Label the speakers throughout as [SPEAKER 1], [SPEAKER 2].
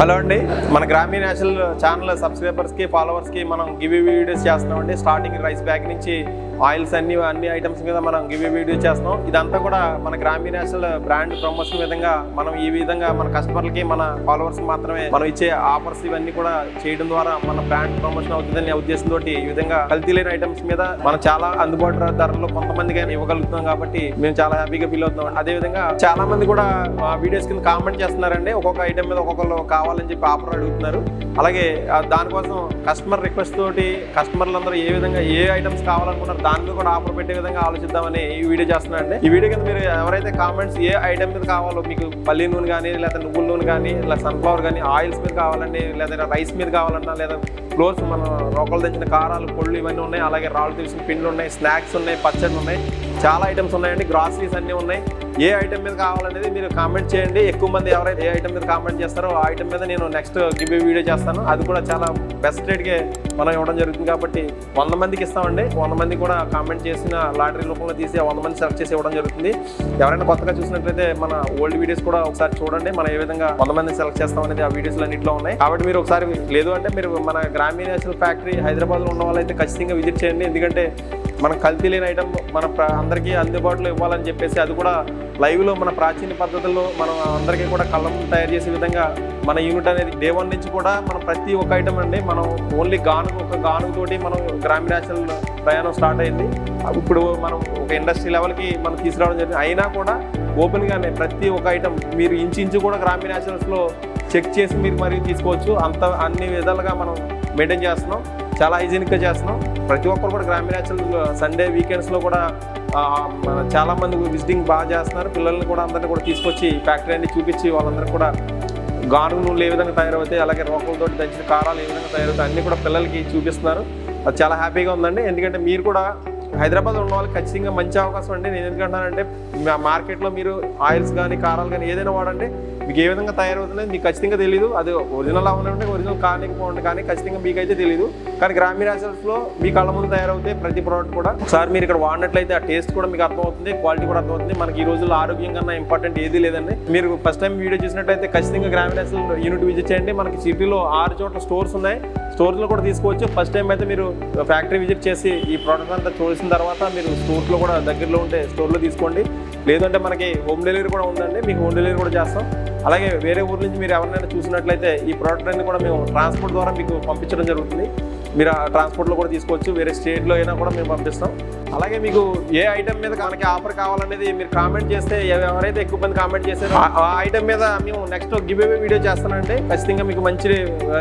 [SPEAKER 1] Hello అండి. మన గ్రామీణ నేషనల్ ఛానల్ సబ్స్క్రైబర్స్కి ఫాలోవర్స్కి మనం గివ్ వీడియోస్ చేస్తున్నామండి. స్టార్టింగ్ రైస్ బ్యాగ్ నుంచి ఆయిల్స్ అన్ని అన్ని ఐటమ్స్ మీద మనం గివ్ వీడియో చేస్తున్నాం. ఇదంతా కూడా మన గ్రామీణ నేషనల్ బ్రాండ్ ప్రమోషన్ విధంగా మనం ఈ విధంగా మన కస్టమర్లకి మన ఫాలోవర్స్ మాత్రమే మనం ఇచ్చే ఆఫర్స్ ఇవన్నీ కూడా చేయడం ద్వారా మన బ్రాండ్ ప్రమోషన్ అవుతుందనే ఉద్దేశంతో ఈ విధంగా కల్తీ లేని ఐటమ్స్ మీద మనం చాలా అందుబాటు ధరలో కొంతమందికి అయినా ఇవ్వగలుగుతున్నాం కాబట్టి మేము చాలా హ్యాపీగా ఫీల్ అవుతున్నాం. అదే విధంగా చాలా మంది కూడా వీడియోస్ కింద కామెంట్ చేస్తున్నారండి. ఒక్కొక్క ఐటమ్ మీద ఒక్కొక్కరు కావాలని చెప్పి ఆఫర్ అడుగుతున్నారు. అలాగే దానికోసం కస్టమర్ రిక్వెస్ట్ తోటి కస్టమర్లందరూ ఏ విధంగా ఏ ఐటమ్స్ కావాలనుకున్నారు దాని మీద కూడా ఆఫర్ పెట్టే విధంగా ఆలోచిద్దామని ఈ వీడియో చేస్తున్నారండి ఈ వీడియో కింద మీరు ఎవరైతే కామెంట్స్ ఏ ఐటమ్ మీద కావాలో మీకు పల్లి నూనె కానీ లేదా నువ్వుల నూనె కానీ లేదా సన్ఫ్లవర్ కానీ ఆయిల్స్ మీద కావాలండి లేదా రైస్ మీద కావాలన్నా లేదా క్లోత్స్ మన రోకలు తెచ్చిన కారాలు పొళ్ళు ఇవన్నీ ఉన్నాయి. అలాగే రాళ్ళు తీసిన పిండ్లు ఉన్నాయి స్నాక్స్ ఉన్నాయి పచ్చళ్ళు ఉన్నాయి. చాలా ఐటమ్స్ ఉన్నాయండి. గ్రాసరీస్ అన్నీ ఉన్నాయి. ఏ ఐటమ్ మీద కావాలనేది మీరు కామెంట్ చేయండి. ఎక్కువ మంది ఎవరైతే ఏ ఐటమ్ మీద కామెంట్ చేస్తారో ఆ ఐటమ్ మీద నేను నెక్స్ట్ గివ్ వీడియో చేస్తాను. అది కూడా చాలా బెస్ట్ రేట్గా మనం ఇవ్వడం జరుగుతుంది కాబట్టి వంద మందికి ఇస్తామండి. వంద మంది కూడా కామెంట్ చేసిన లాటరీ రూపంలో తీసి వంద మంది సెలెక్ట్ చేసి ఇవ్వడం జరుగుతుంది. ఎవరైనా కొత్తగా చూసినట్లయితే మన ఓల్డ్ వీడియోస్ కూడా ఒకసారి చూడండి. మనం ఏ విధంగా వంద మంది సెలెక్ట్ చేస్తాం అనేది ఆ వీడియోస్ అన్నింటిలో ఉన్నాయి. కాబట్టి మీరు ఒకసారి లేదు అంటే మీరు మన గ్రామీణ ఫ్యాక్టరీ హైదరాబాద్లో ఉన్న వాళ్ళైతే ఖచ్చితంగా విజిట్ చేయండి. ఎందుకంటే మనం కల్తీ లేని ఐటమ్ మన అందరికీ అందుబాటులో ఇవ్వాలని చెప్పేసి అది కూడా లైవ్లో మన ప్రాచీన పద్ధతుల్లో మనం అందరికీ కూడా కళ్ళం తయారు చేసే విధంగా మన యూనిట్ అనేది డే వన్ నుంచి కూడా మనం ప్రతి ఒక్క ఐటమ్ అండి. మనం ఓన్లీ గానుగు ఒక గానుగుతోటి మనం గ్రామీణ ప్రయాణం స్టార్ట్ అయింది. ఇప్పుడు మనం ఒక ఇండస్ట్రీ లెవెల్కి మనం తీసుకురావడం జరిగింది. అయినా కూడా ఓపెన్గానే ప్రతి ఒక్క ఐటమ్ మీరు ఇంచు ఇంచు కూడా గ్రామీణ చెక్ చేసి మీరు మరి తీసుకోవచ్చు. అంత అన్ని విధాలుగా మనం మెయింటైన్ చేస్తున్నాం. చాలా హైజీనిక్గా చేస్తున్నాం. ప్రతి ఒక్కరు కూడా గ్రామీణ సండే వీకెండ్స్లో కూడా చాలామంది విజిటింగ్ బాగా చేస్తున్నారు. పిల్లల్ని కూడా అందరిని కూడా తీసుకొచ్చి ఫ్యాక్టరీ అన్ని చూపించి వాళ్ళందరూ కూడా గానుగు నూనెలు ఏ విధంగా తయారవుతాయి అలాగే రోకలతో దంచిన కారాలు ఏ విధంగా తయారవుతాయి అన్ని కూడా పిల్లలకి చూపిస్తున్నారు. అది చాలా హ్యాపీగా ఉందండి. ఎందుకంటే మీరు కూడా హైదరాబాద్ ఉన్న వాళ్ళకి ఖచ్చితంగా మంచి అవకాశం అండి. నేను ఎందుకంటానంటే మార్కెట్లో మీరు ఆయిల్స్ కానీ కారాలు కానీ ఏదైనా వాడండి. మీకు ఏ విధంగా తయారవుతుందో మీకు ఖచ్చితంగా తెలియదు అది ఒరిజినల్ అవనంటే ఒరిజినల్ కానికపోండి కానీ ఖచ్చితంగా మీకు అయితే తెలియదు కానీ గ్రామీణ లో మీ కళ్ళ ముందు తయారవుతాయి ప్రతి ప్రోడక్ట్ కూడా ఒకసారి మీరు ఇక్కడ వాడినట్లయితే ఆ టేస్ట్ కూడా మీకు అర్థమవుతుంది క్వాలిటీ కూడా అర్థమవుతుంది. మనకి ఈ రోజుల్లో ఆరోగ్యం కన్నా ఇంపార్టెంట్ ఏది లేదండి. మీరు ఫస్ట్ టైం వీడియో చూసినట్లయితే ఖచ్చితంగా గ్రామీణ యూనిట్ విజిట్ చేయండి. మనకి సిటీలో ఆరు చోట్ల స్టోర్స్ ఉన్నాయి. స్టోర్స్లో కూడా తీసుకోవచ్చు. ఫస్ట్ టైం అయితే మీరు ఫ్యాక్టరీ విజిట్ చేసి ఈ ప్రోడక్ట్ అంతా చూసిన తర్వాత మీరు స్టోర్స్లో కూడా దగ్గరలో ఉంటే స్టోర్లో తీసుకోండి. లేదంటే మనకి హోమ్ డెలివరీ కూడా ఉందండి. మీకు హోమ్ డెలివరీ కూడా చేస్తాం. అలాగే వేరే ఊరు నుంచి మీరు ఎవరినైనా చూసినట్లయితే ఈ ప్రోడక్ట్ అన్ని కూడా మేము ట్రాన్స్పోర్ట్ ద్వారా మీకు పంపించడం జరుగుతుంది. మీరు ఆ ట్రాన్స్పోర్ట్లో కూడా తీసుకోవచ్చు. వేరే స్టేట్లో అయినా కూడా మేము పంపిస్తాం. అలాగే మీకు ఏ ఐటమ్ మీద మనకి ఆఫర్ కావాలనేది మీరు కామెంట్ చేస్తే ఎవ- ఎవరైతే ఎక్కువ మంది కామెంట్ చేశారో ఆ- ఐటమ్ మీద మేము నెక్స్ట్ గివ్ అవే వీడియో చేస్తానంటే ఖచ్చితంగా మీకు మంచి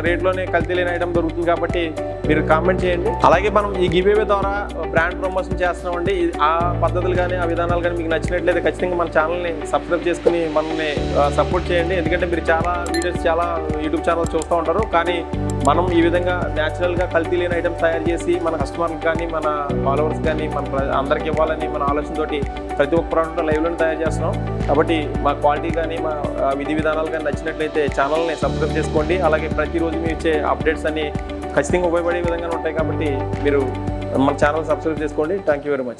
[SPEAKER 1] రేట్లోనే కల్తీ లేని ఐటమ్ దొరుకుతుంది కాబట్టి మీరు కామెంట్ చేయండి. అలాగే మనం ఈ గివ్ అవే ద్వారా బ్రాండ్ ప్రమోషన్ చేస్తున్నామండి. ఆ పద్ధతులు కానీ ఆ విధానాలు కానీ మీకు నచ్చినట్లయితే ఖచ్చితంగా మన ఛానల్ని సబ్స్క్రైబ్ చేసుకుని మనల్ని సపోర్ట్ చేయండి. ఎందుకంటే మీరు చాలా వీడియోస్ చాలా యూట్యూబ్ ఛానల్ చూస్తూ ఉంటారు. కానీ మనం ఈ విధంగా న్యాచురల్గా కల్తీ లేని ఐటమ్స్ తయారు చేసి మన కస్టమర్లకు కానీ మన ఫాలోవర్స్ కానీ మన అందరికి ఇవ్వాలని మన ఆలోచనతోటి ప్రతి ఒక్క ప్రోడక్ట్ లైవ్లోనే తయారు చేస్తున్నాం. కాబట్టి మా క్వాలిటీ కానీ మా విధి విధానాలు కానీ నచ్చినట్లయితే ఛానల్ని సబ్స్క్రైబ్ చేసుకోండి. అలాగే ప్రతిరోజు మీ ఇచ్చే అప్డేట్స్ అన్ని ఖచ్చితంగా ఉపయోగపడే విధంగా ఉంటాయి కాబట్టి మీరు మన ఛానల్ సబ్స్క్రైబ్ చేసుకోండి. Thank you very much